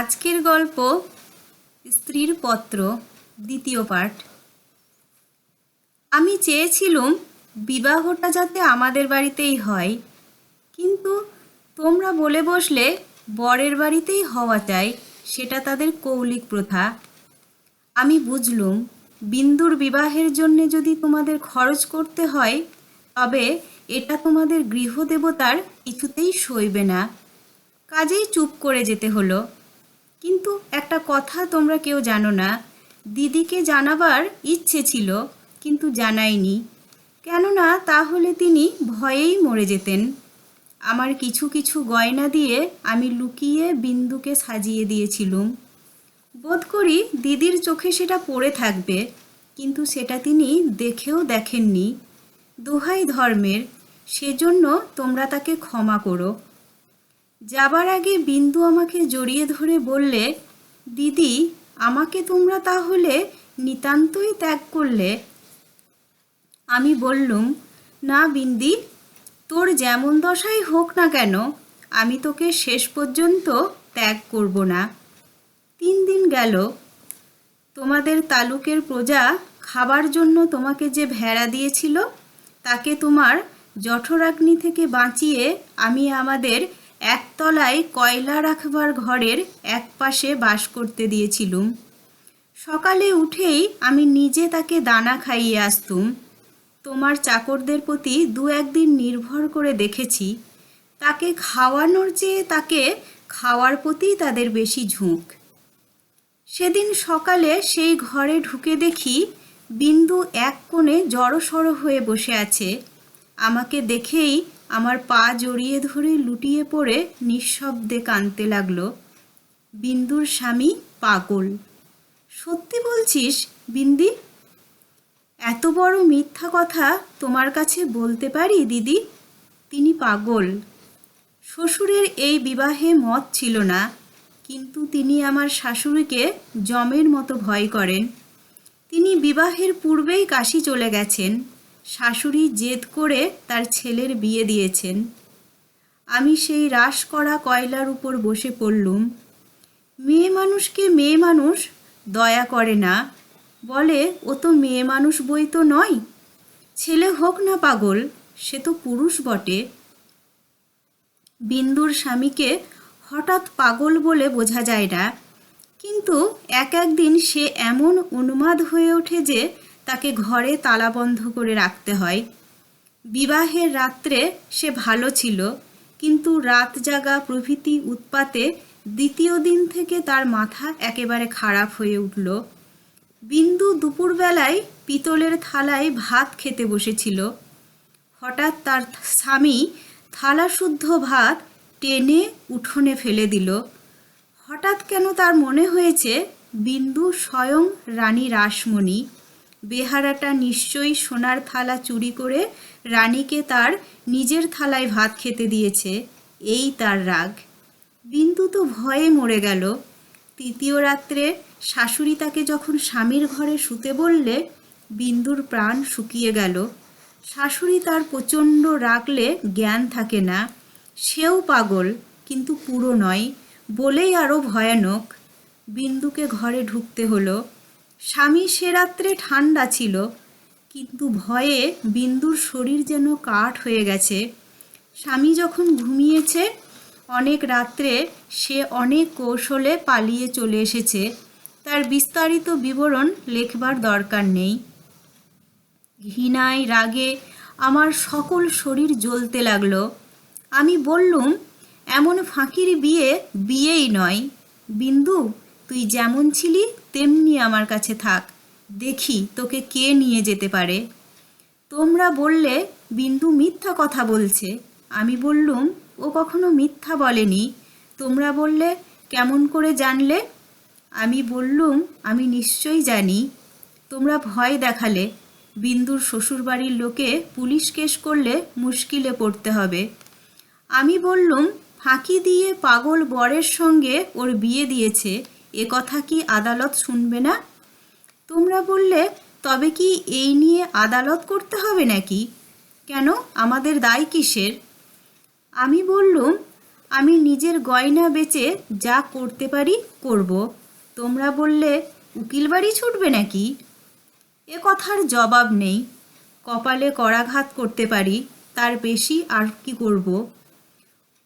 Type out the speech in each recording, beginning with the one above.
আজকের গল্প স্ত্রীর পত্র, দ্বিতীয় পাঠ। আমি চেয়েছিলুম বিবাহটা যাতে আমাদের বাড়িতেই হয়, কিন্তু তোমরা বলে বসলে বরের বাড়িতেই হওয়া চাই, সেটা তাদের কৌলিক প্রথা। আমি বুঝলুম বিন্দুর বিবাহের জন্যে যদি তোমাদের খরচ করতে হয়, তবে এটা তোমাদের গৃহদেবতার কিছুতেই সইবে না। কাজেই চুপ করে যেতে হলো। কিন্তু একটা কথা তোমরা কেউ জানো না। দিদিকে জানাবার ইচ্ছে ছিল, কিন্তু জানাইনি কেননা তাহলে তিনি ভয়েই মরে যেতেন। আমার কিছু কিছু গয়না দিয়ে আমি লুকিয়ে বিন্দুকে সাজিয়ে দিয়েছিলুম। বোধ করি দিদির চোখে সেটা পড়ে থাকবে, কিন্তু সেটা তিনি দেখেও দেখেননি। দোহাই ধর্মের, সেজন্য তোমরা তাকে ক্ষমা করো। যাবার আগে বিন্দু আমাকে জড়িয়ে ধরে বললে, দিদি, আমাকে তোমরা তাহলে নিতান্তই ত্যাগ করলে? আমি বললুম, না বিন্দি, তোর যেমন দশাই হোক না কেন, আমি তোকে শেষ পর্যন্ত ত্যাগ করব না। তিন দিন গেল। তোমাদের তালুকের প্রজা খাবার জন্য তোমাকে যে ভেড়া দিয়েছিল, তাকে তোমার জঠরাগ্নি থেকে বাঁচিয়ে আমি আমাদের একতলায় কয়লা রাখবার ঘরের এক পাশে বাস করতে দিয়েছিলুম। সকালে উঠেই আমি নিজে তাকে দানা খাইয়ে আসতুম। তোমার চাকরদের প্রতি দু একদিন নির্ভর করে দেখেছি। তাকে খাওয়ানোর চেয়ে তাকে খাওয়ার প্রতি তাদের বেশি ঝুঁক। সেদিন সকালে সেই ঘরে ঢুকে দেখি বিন্দু এক কোণে জড়সড় হয়ে বসে আছে। আমাকে দেখেই আমার পা জড়িয়ে ধরে লুটিয়ে পড়ে নিঃশব্দে কাঁদতে লাগল, বিন্দুর স্বামী পাগল। সত্যি বলছিস, বিন্দি? এত বড় মিথ্যা কথা তোমার কাছে বলতে পারি, দিদি? তিনি পাগল। শ্বশুরের এই বিবাহে মত ছিল না, কিন্তু তিনি আমার শাশুড়িকে জমের মতো ভয় করেন। তিনি বিবাহের পূর্বেই কাশি চলে গেছেন। শাশুড়ি জেদ করে তার ছেলের বিয়ে দিয়েছেন। আমি সেই রাস করা কয়লার উপর বসে পড়লুম। মেয়ে মানুষকে মেয়ে মানুষ? দয়া করে না। বলে, ও তো মেয়ে মানুষ বই তো নয়। ছেলে হোক না পাগল, সে তো পুরুষ বটে। বিন্দুর স্বামীকে হঠাৎ পাগল বলে বোঝা যায় না। কিন্তু এক একদিন সে এমন উন্মাদ হয়ে ওঠে যে তাকে ঘরে তালাবন্ধ করে রাখতে হয়। বিবাহের রাত্রে সে ভালো ছিল, কিন্তু রাত জাগা প্রভৃতি উৎপাতে দ্বিতীয় দিন থেকে তার মাথা একেবারে খারাপ হয়ে উঠল। বিন্দু দুপুরবেলায় পিতলের থালায় ভাত খেতে বসেছিল। হঠাৎ তার স্বামী থালা শুদ্ধ ভাত টেনে উঠোনে ফেলে দিল। হঠাৎ কেন তার মনে হয়েছে, বিন্দু স্বয়ং রানী রাসমণি। বেহারাটা নিশ্চয়ই সোনার থালা চুরি করে রানীকে তার নিজের থালায় ভাত খেতে দিয়েছে। এই তার রাগ। বিন্দু তো ভয়ে মরে গেল। তৃতীয় রাত্রে শাশুড়ি তাকে যখন স্বামীর ঘরে শুতে বললে, বিন্দুর প্রাণ শুকিয়ে গেল। শাশুড়ি তার প্রচণ্ড রাগলে জ্ঞান থাকে না। সেও পাগল, কিন্তু পুরো নয়, বলেই আরও ভয়ানক। বিন্দুকে ঘরে ঢুকতে হলো। স্বামী সে রাত্রে ঠান্ডা ছিল, কিন্তু ভয়ে বিন্দুর শরীর যেন কাঠ হয়ে গেছে। স্বামী যখন ঘুমিয়েছে, অনেক রাত্রে সে অনেক কৌশলে পালিয়ে চলে এসেছে। তার বিস্তারিত বিবরণ লেখবার দরকার নেই। ঘৃণায়, রাগে আমার সকল শরীর জ্বলতে লাগল। আমি বললুম, এমন ফাঁকির বিয়ে বিয়েই নয়। বিন্দু, তুই যেমন ছিলি তেমনি আমার কাছে থাক। দেখি তোকে কে নিয়ে যেতে পারে। তোমরা বললে, বিন্দু মিথ্যা কথা বলছে। আমি বললুম, ও কখনো মিথ্যা বলেনি। তোমরা বললে, কেমন করে জানলে? আমি বললুম, আমি নিশ্চয়ই জানি। তোমরা ভয় দেখালে। বিন্দুর শ্বশুরবাড়ির লোকে পুলিশ কেস করলে মুশকিলে পড়তে হবে। আমি বললুম, ফাঁকি দিয়ে পাগল বরের সঙ্গে ওর বিয়ে দিয়েছে। এ কথা কি আদালত শুনবে না? তোমরা বললে, তবে কি এই নিয়ে আদালত করতে হবে নাকি? কেন? আমাদের দায় কিসের? আমি বললুম, আমি নিজের গয়না বেচে যা করতে পারি করব। তোমরা বললে, উকিল বাড়ি ছুটবে নাকি? এ কথার জবাব নেই। কপালে করাঘাত করতে পারি, তার বেশি আর কি করব?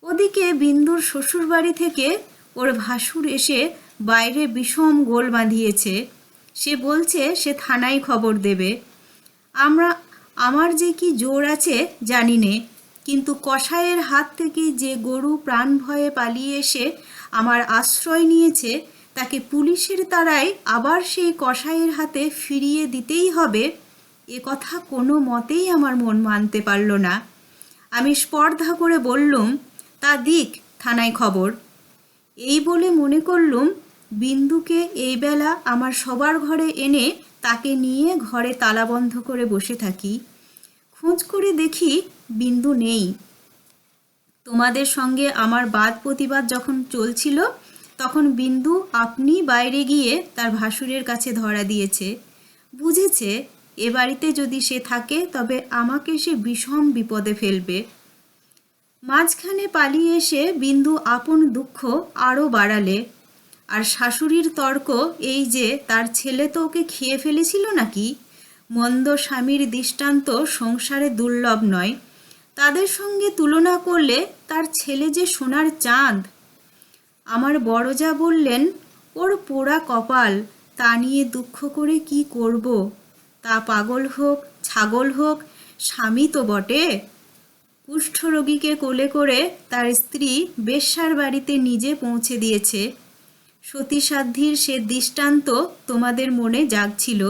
ওদিকে বিন্দুর শ্বশুরবাড়ি থেকে ওর ভাসুর এসে বাইরে বিষম গোল বাঁধিয়েছে। সে বলছে, সে থানায় খবর দেবে। আমরা, আমার যে কি জোর আছে জানি নে, কিন্তু কসাইয়ের হাত থেকে যে গরু প্রাণ ভয়ে পালিয়ে এসে আমার আশ্রয় নিয়েছে, তাকে পুলিশের তারায় আবার সেই কসাইয়ের হাতে ফিরিয়ে দিতেই হবে। এ কথা কোনো মতেই আমার মন মানতে পারল না। আমি স্পর্ধা করে বললুম, তা দিক, থানায় খবর। এই বলে মনে করলুম বিন্দুকে এই বেলা আমার সবার ঘরে এনে তাকে নিয়ে ঘরে তালা বন্ধ করে বসে থাকি। খোঁজ করে দেখি বিন্দু নেই। তোমাদের সঙ্গে আমার বাদ প্রতিবাদ যখন চলছিল, তখন বিন্দু আপনি বাইরে গিয়ে তার ভাসুরের কাছে ধরা দিয়েছে। বুঝেছে, এ বাড়িতে যদি সে থাকে, তবে আমাকে সে বিষম বিপদে ফেলবে। মাঝখানে পালিয়ে এসে বিন্দু আপন দুঃখ আরও বাড়ালে। আর শাশুড়ির তর্ক এই যে, তার ছেলে তো ওকে খেয়ে ফেলেছিল নাকি? মন্দ স্বামীর দৃষ্টান্ত সংসারে দুর্লভ নয়। তাদের সঙ্গে তুলনা করলে তার ছেলে যে সোনার চাঁদ। আমার বড় যা বললেন, ওর পোড়া কপাল, তা নিয়ে দুঃখ করে কি করব? তা পাগল হোক, ছাগল হোক, স্বামী তো বটে। কুষ্ঠরোগীকে কোলে করে তার স্ত্রী বেশ্যার বাড়িতে নিজে পৌঁছে দিয়েছে। সতীসাধ্যীর সে দৃষ্টান্ত তোমাদের মনে জাগছিল।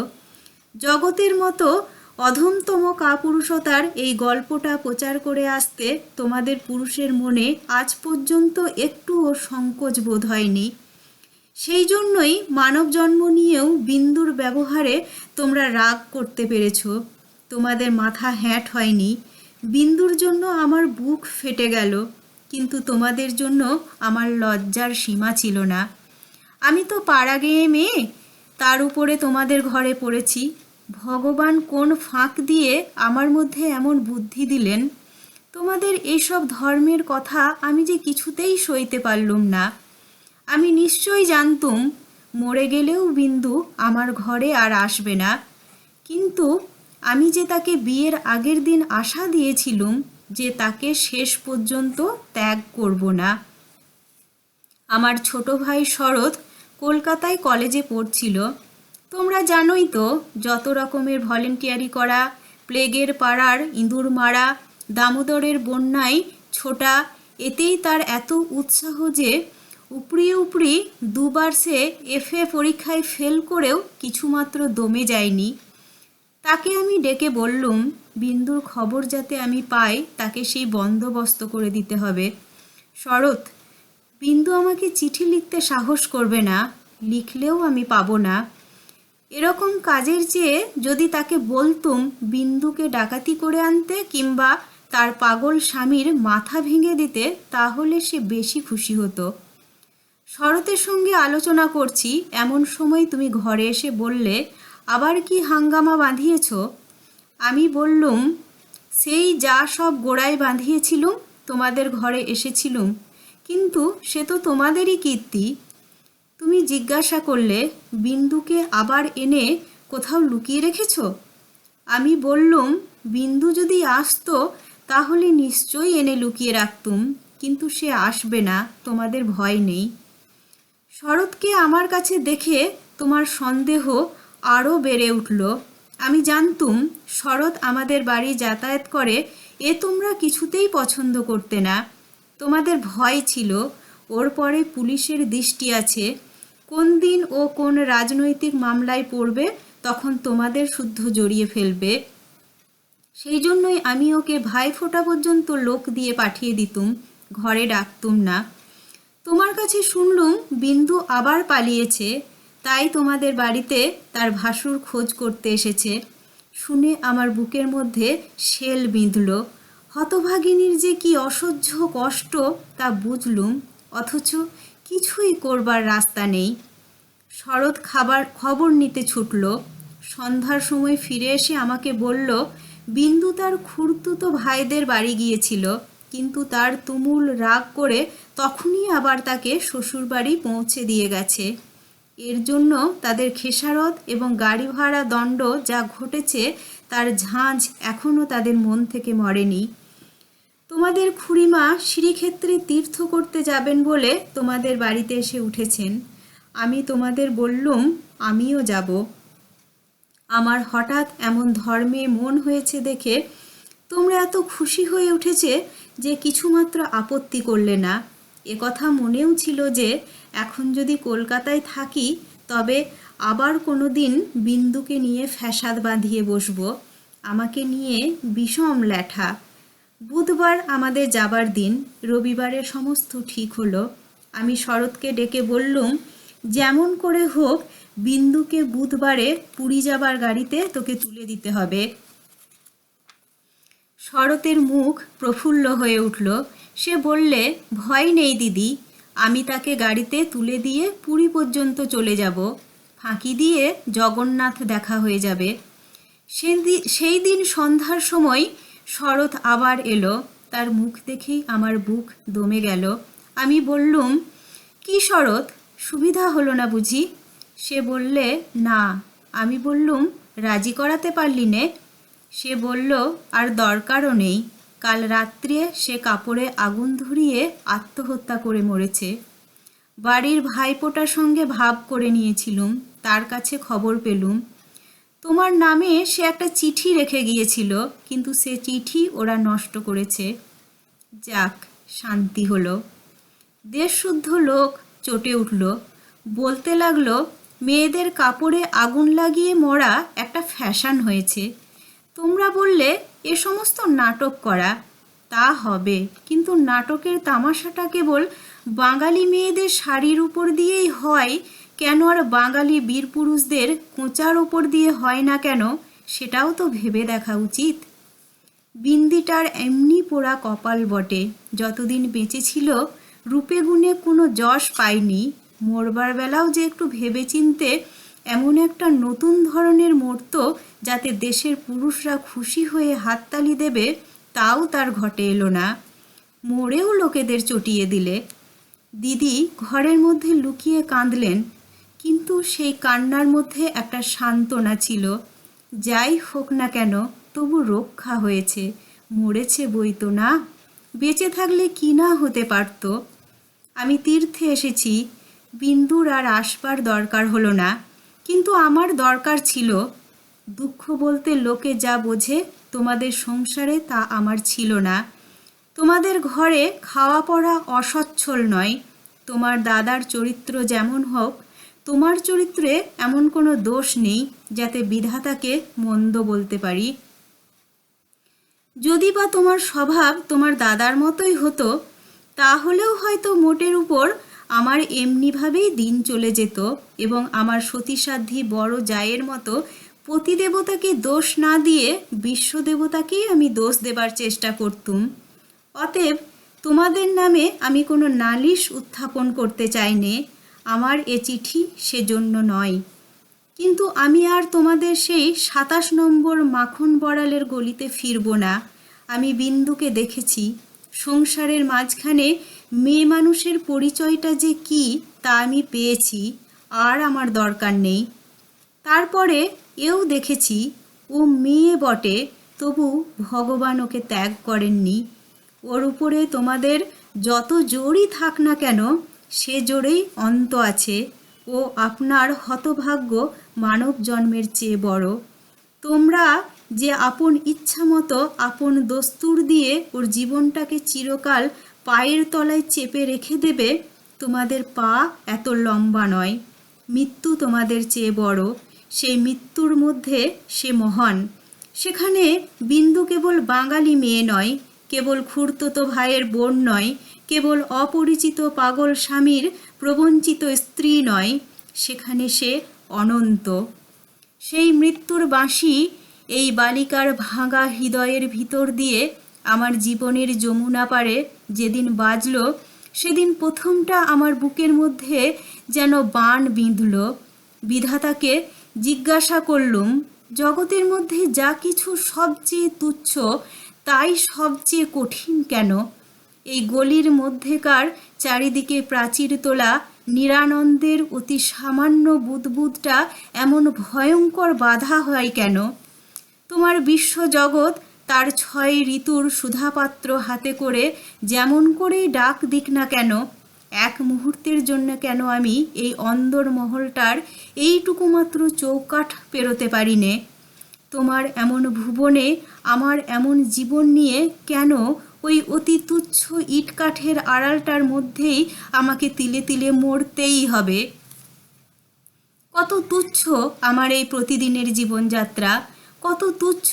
জগতের মতো অধমতম কাপুরুষতার এই গল্পটা প্রচার করে আসতে তোমাদের পুরুষের মনে আজ পর্যন্ত একটুও সংকোচ বোধ হয়নি। সেই জন্যই মানব জন্ম নিয়েও বিন্দুর ব্যবহারে তোমরা রাগ করতে পেরেছ। তোমাদের মাথা হ্যাট হয়নি। বিন্দুর জন্য আমার বুক ফেটে গেল, কিন্তু তোমাদের জন্য আমার লজ্জার সীমা ছিল না। আমি তো পাড়া গেয়ে মেয়ে, তার উপরে তোমাদের ঘরে পড়েছি। ভগবান কোন ফাঁক দিয়ে আমার মধ্যে এমন বুদ্ধি দিলেন? তোমাদের এসব ধর্মের কথা আমি যে কিছুতেই সইতে পারলুম না। আমি নিশ্চয়ই জানতুম, মরে গেলেও বিন্দু আমার ঘরে আর আসবে না। কিন্তু আমি যে তাকে বিয়ের আগের দিন আশা দিয়েছিলুম, যে তাকে শেষ পর্যন্ত ত্যাগ করব না। আমার ছোট ভাই শরৎ কলকাতায় কলেজে পড়ছিল। তোমরা জানোই তো, যত রকমের ভলেন্টিয়ারি করা, প্লেগের পাড়ার ইঁদুর মারা, দামোদরের বন্যায় ছোটা, এতেই তার এত উৎসাহ যে উপরি উপরি দুবার সে এফএ পরীক্ষায় ফেল করেও কিছুমাত্র দমে যায়নি। তাকে আমি ডেকে বললুম, বিন্দুর খবর যাতে আমি পাই, তাকে সেই বন্দোবস্ত করে দিতে হবে। শরৎ বিন্দু আমাকে চিঠি লিখতে সাহস করবে না, লিখলেও আমি পাবো না। এরকম কাজের চেয়ে যদি তাকে বলতুম বিন্দুকে ডাকাতি করে আনতে কিংবা তার পাগল স্বামীর মাথা ভেঙে দিতে, তাহলে সে বেশি খুশি হতো। শরতের সঙ্গে আলোচনা করছি, এমন সময় তুমি ঘরে এসে বললে, আবার কি হাঙ্গামা বাঁধিয়েছ? আমি বললুম, সেই যা সব গোড়ায় বাঁধিয়েছিলুম, তোমাদের ঘরে এসেছিলুম। কিন্তু সে তো তোমাদেরই কীর্তি। তুমি জিজ্ঞাসা করলে, বিন্দুকে আবার এনে কোথাও লুকিয়ে রেখেছ? আমি বললুম, বিন্দু যদি আসতো, তাহলে নিশ্চয়ই এনে লুকিয়ে রাখতুম, কিন্তু সে আসবে না, তোমাদের ভয় নেই। শরৎকে আমার কাছে দেখে তোমার সন্দেহ আরও বেড়ে উঠল। আমি জানতুম, শরৎ আমাদের বাড়ি যাতায়াত করে, এ তোমরা কিছুতেই পছন্দ করতে না। তোমাদের ভয় ছিল, ওর পরে পুলিশের দৃষ্টি আছে। কোন দিন ও কোন রাজনৈতিক মামলায় পড়বে, তখন তোমাদের শুদ্ধ জড়িয়ে ফেলবে। সেই জন্যই আমি ওকে ভাই ফোটা পর্যন্ত লোক দিয়ে পাঠিয়ে দিতুম, ঘরে ডাকতুম না। তোমার কাছে শুনলুম, বিন্দু আবার পালিয়েছে, তাই তোমাদের বাড়িতে তার ভাসুর খোঁজ করতে এসেছে। শুনে আমার বুকের মধ্যে শেল বিঁধল। হতভাগিনীর যে কি অসহ্য কষ্ট তা বুঝলুম, অথচ কিছুই করবার রাস্তা নেই। শরৎ খাবার খবর নিতে ছুটল, সন্ধ্যার সময় ফিরে এসে আমাকে বলল, বিন্দু তার খুড়তুতো ভাইদের বাড়ি গিয়েছিল, কিন্তু তার তুমুল রাগ করে তখনই আবার তাকে শ্বশুরবাড়ি পৌঁছে দিয়ে গেছে। এর জন্য তাদের খেসারত এবং গাড়ি ভাড়া দণ্ড যা ঘটেছে তার ঝাঁঝ এখনও তাদের মন থেকে মরেনি। তোমাদের খুড়িমা শ্রীক্ষেত্রে তীর্থ করতে যাবেন বলে তোমাদের বাড়িতে এসে উঠেছেন। আমি তোমাদের বললুম, আমিও যাব। আমার হঠাৎ এমন ধর্মে মন হয়েছে দেখে তোমরা এত খুশি হয়ে উঠেছে যে কিছুমাত্র আপত্তি করলে না। একথা মনেও ছিল যে এখন যদি কলকাতায় থাকি, তবে আবার কোনো দিন বিন্দুকে নিয়ে ফ্যাসাদ বাঁধিয়ে বসবো। আমাকে নিয়ে বিষম ল্যাঠা। বুধবার আমাদের যাবার দিন। রবিবারে সমস্ত ঠিক হলো। আমি শরৎকে ডেকে বললুম, যেমন করে হোক, বিন্দুকে বুধবারে পুরী যাবার গাড়িতে তোকে তুলে দিতে হবে। শরতের মুখ প্রফুল্ল হয়ে উঠল। সে বললে, ভয় নেই দিদি, আমি তাকে গাড়িতে তুলে দিয়ে পুরী পর্যন্ত চলে যাব। ফাঁকি দিয়ে জগন্নাথ দেখা হয়ে যাবে। সেই দিন সন্ধ্যার সময় শরৎ আবার এলো, তার মুখ দেখেই আমার বুক দমে গেল। আমি বললুম, কি শরৎ? সুবিধা হলো না বুঝি? সে বললে, না। আমি বললুম, রাজি করাতে পারলি নে। সে বলল, আর দরকারও নেই। কাল রাত্রে সে কাপড়ে আগুন ধরিয়ে আত্মহত্যা করে মরেছে। বাড়ির ভাইপোটার সঙ্গে ভাব করে নিয়েছিলুম, তার কাছে খবর পেলুম। তোমার নামে সে একটা চিঠি রেখে গিয়েছিল, কিন্তু সে চিঠি ওরা নষ্ট করেছে। যাক, শান্তি হলো। দেশশুদ্ধ লোক চটে উঠল। বলতে লাগল, মেয়েদের কাপড়ে আগুন লাগিয়ে মরা একটা ফ্যাশন হয়েছে। তোমরা বললে, এ সমস্ত নাটক করা। তা হবে, কিন্তু নাটকের তামাশাটা কেবল বাঙালি মেয়েদের শাড়ির উপর দিয়েই হয় কেন আর বাঙালি বীর পুরুষদের কোঁচার ওপর দিয়ে হয় না কেন, সেটাও তো ভেবে দেখা উচিত। বিন্দিটার এমনি পোড়া কপাল বটে। যতদিন বেঁচে ছিল, রূপে গুণে কোনো যশ পায়নি। মরবার বেলাও যে একটু ভেবে চিনতে এমন একটা নতুন ধরনের মরত যাতে দেশের পুরুষরা খুশি হয়ে হাততালি দেবে, তাও তার ঘটে এলো না। মরেও লোকেদের চটিয়ে দিলে। দিদি ঘরের মধ্যে লুকিয়ে কাঁদলেন। কিন্তু সেই কান্নার মধ্যে একটা সান্ত্বনা ছিল। যাই হোক না কেন, তবু রক্ষা হয়েছে। মরেছে বই তো না। বেঁচে থাকলে কি না হতে পারত? আমি তীর্থে এসেছি। বিন্দুর আর আসবার দরকার হলো না। কিন্তু আমার দরকার ছিল। দুঃখ বলতে লোকে যা বোঝে তোমাদের সংসারে তা আমার ছিল না। তোমাদের ঘরে খাওয়া পড়া অসচ্ছল নয়। তোমার দাদার চরিত্র যেমন হোক তোমার চরিত্রে এমন কোনো দোষ নেই যাতে বিধাতাকে মন্দ বলতে পারি। যদি বা তোমার স্বভাব তোমার দাদার মতোই হতো, তাহলেও হয়তো মোটের উপর আমার এমনিভাবেই দিন চলে যেত এবং আমার সতীসাধ্যী বড় জায়ের মতো পতিদেবতাকে দোষ না দিয়ে বিশ্বদেবতাকেই আমি দোষ দেবার চেষ্টা করতুম। অতএব তোমাদের নামে আমি কোনো নালিশ উত্থাপন করতে চাই নে। আমার এ চিঠি সেজন্য নয়। কিন্তু আমি আর তোমাদের সেই সাতাশ নম্বর মাখন বড়ালের গলিতে ফিরব না। আমি বিন্দুকে দেখেছি। সংসারের মাঝখানে মেয়ে মানুষের পরিচয়টা যে কি, তা আমি পেয়েছি, আর আমার দরকার নেই। তারপরে এও দেখেছি, ও মেয়ে বটে, তবু ভগবান ওকে ত্যাগ করেননি। ওর উপরে তোমাদের যত জোরই থাক না কেন সে জোরেই অন্ত আছে। ও আপনার হতভাগ্য মানব জন্মের চেয়ে বড়। তোমরা যে আপন ইচ্ছা মতো আপন দস্তুর দিয়ে ওর জীবনটাকে চিরকাল পায়ের তলায় চেপে রেখে দেবে, তোমাদের পা এত লম্বা নয়। মৃত্যু তোমাদের চেয়ে বড়। সেই মৃত্যুর মধ্যে সে মহান। সেখানে বিন্দু কেবল বাঙালি মেয়ে নয়, কেবল খুড়তুতো ভাইয়ের বোন নয় কেবল অপরিচিত পাগল স্বামীর প্রবঞ্চিত স্ত্রী নয়, সেখানে সে অনন্ত। সেই মৃত্যুর বাঁশি এই বালিকার ভাঙা হৃদয়ের ভিতর দিয়ে আমার জীবনের যমুনা পারে যেদিন বাজল, সেদিন প্রথমটা আমার বুকের মধ্যে যেন বাণ বিঁধল। বিধাতাকে জিজ্ঞাসা করলুম, জগতের মধ্যে যা কিছু সবচেয়ে তুচ্ছ, তাই সবচেয়ে কঠিন কেন? এই গলির মধ্যেকার চারিদিকে প্রাচীর তোলা নিরানন্দের অতি সামান্য বুদবুদটা এমন ভয়ঙ্কর বাধা হয় কেন? তোমার বিশ্বজগৎ তার ছয় ঋতুর সুধাপাত্র হাতে করে যেমন করেই ডাক দিক না কেন, এক মুহূর্তের জন্য কেন আমি এই অন্দর মহলটার এইটুকু মাত্র চৌকাঠ পেরোতে পারি নে? তোমার এমন ভুবনে আমার এমন জীবন নিয়ে কেন ওই অতি তুচ্ছ ইটকাঠের আড়ালটার মধ্যেই আমাকে তিলে তিলে মরতেই হবে। কত তুচ্ছ আমার এই প্রতিদিনের জীবনযাত্রা, কত তুচ্ছ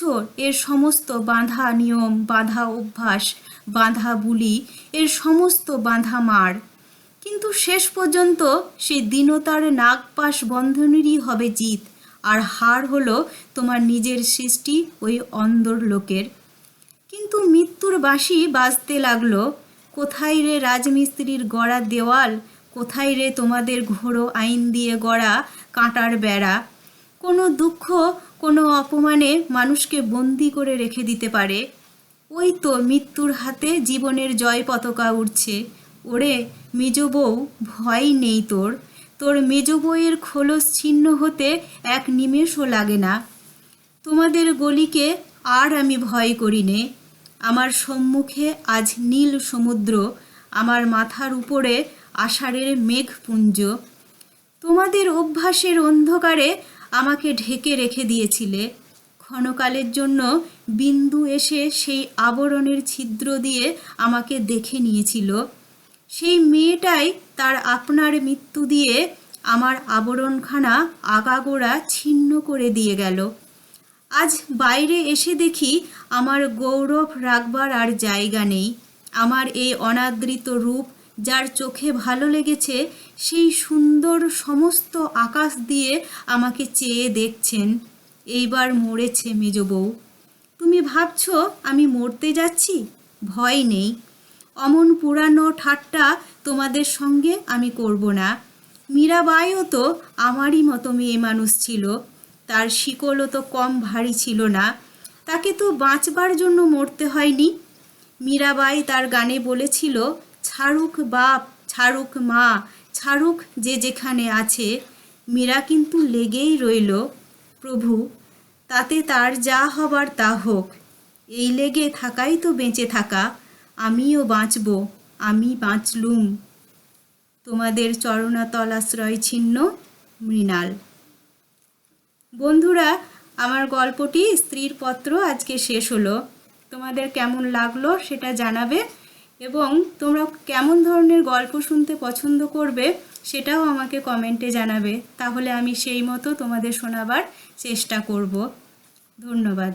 এর সমস্ত বাঁধা নিয়ম, বাঁধা অভ্যাস, বাঁধা বুলি, এর সমস্ত বাঁধা মার। কিন্তু শেষ পর্যন্ত সেই দীনতার নাগপাশ বন্ধনেরই হবে জিত, আর হার হলো তোমার নিজের সৃষ্টি ওই অন্দর লোকের কিন্তু মৃত্যুর বাঁশি বাজতে লাগল। কোথায় রে রাজমিস্ত্রির গড়া দেওয়াল? কোথায় রে তোমাদের ঘোড়ো আইন দিয়ে গড়া কাঁটার বেড়া? কোনো দুঃখ, কোনো অপমানে মানুষকে বন্দি করে রেখে দিতে পারে। ওই তো মৃত্যুর হাতে জীবনের জয় পতাকা উঠছে ওরে, মেজ বউ, ভয় নেই তোর। তোর মেজ বউয়ের খোলস ছিন্ন হতে এক নিমেষও লাগে না। তোমাদের গলিকে আর আমি ভয় করি নে। আমার সম্মুখে আজ নীল সমুদ্র, আমার মাথার উপরে আষাঢ়ের মেঘপুঞ্জ। তোমাদের অভ্যাসের অন্ধকারে আমাকে ঢেকে রেখে দিয়েছিলে। ক্ষণকালের জন্য বিন্দু এসে সেই আবরণের ছিদ্র দিয়ে আমাকে দেখে নিয়েছিল। সেই মেয়েটাই তার আপনার মৃত্যু দিয়ে আমার আবরণখানা আগাগোড়া ছিন্ন করে দিয়ে গেল। আজ বাইরে এসে দেখি আমার গৌরব রাখবার আর জায়গা নেই। আমার এই অনাদৃত রূপ যার চোখে ভালো লেগেছে, সেই সুন্দর সমস্ত আকাশ দিয়ে আমাকে চেয়ে দেখছেন। এইবার মরেছে মেজ বউ। তুমি ভাবছ আমি মরতে যাচ্ছি? ভয় নেই। অমন পুরানো ঠাট্টা তোমাদের সঙ্গে আমি করব না। মীরাবাইও তো আমারই মতো মেয়ে মানুষ ছিল। তার শিকলও তো কম ভারী ছিল না। তাকে তো বাঁচবার জন্য মরতে হয়নি। মীরাবাই তার গানে বলেছিল, ছাড়ুক বাপ, ছাড়ুক মা, ছাড়ুক যে যেখানে আছে। মীরা কিন্তু লেগেই রইল। প্রভু, তাতে তার যা হবার তা হোক। এই লেগে থাকাই তো বেঁচে থাকা। আমিও বাঁচব, আমি বাঁচলুম। তোমাদের চরণাতলাশ্রয় ছিন্ন মৃণাল। বন্ধুরা, আমার গল্পটি স্ত্রীর পত্র আজকে শেষ হলো। তোমাদের কেমন লাগল সেটা জানাবে এবং তোমরা কেমন ধরনের গল্প শুনতে পছন্দ করবে সেটাও আমাকে কমেন্টে জানাবে। তাহলে আমি সেই মতো তোমাদের শোনাবার চেষ্টা করব। ধন্যবাদ।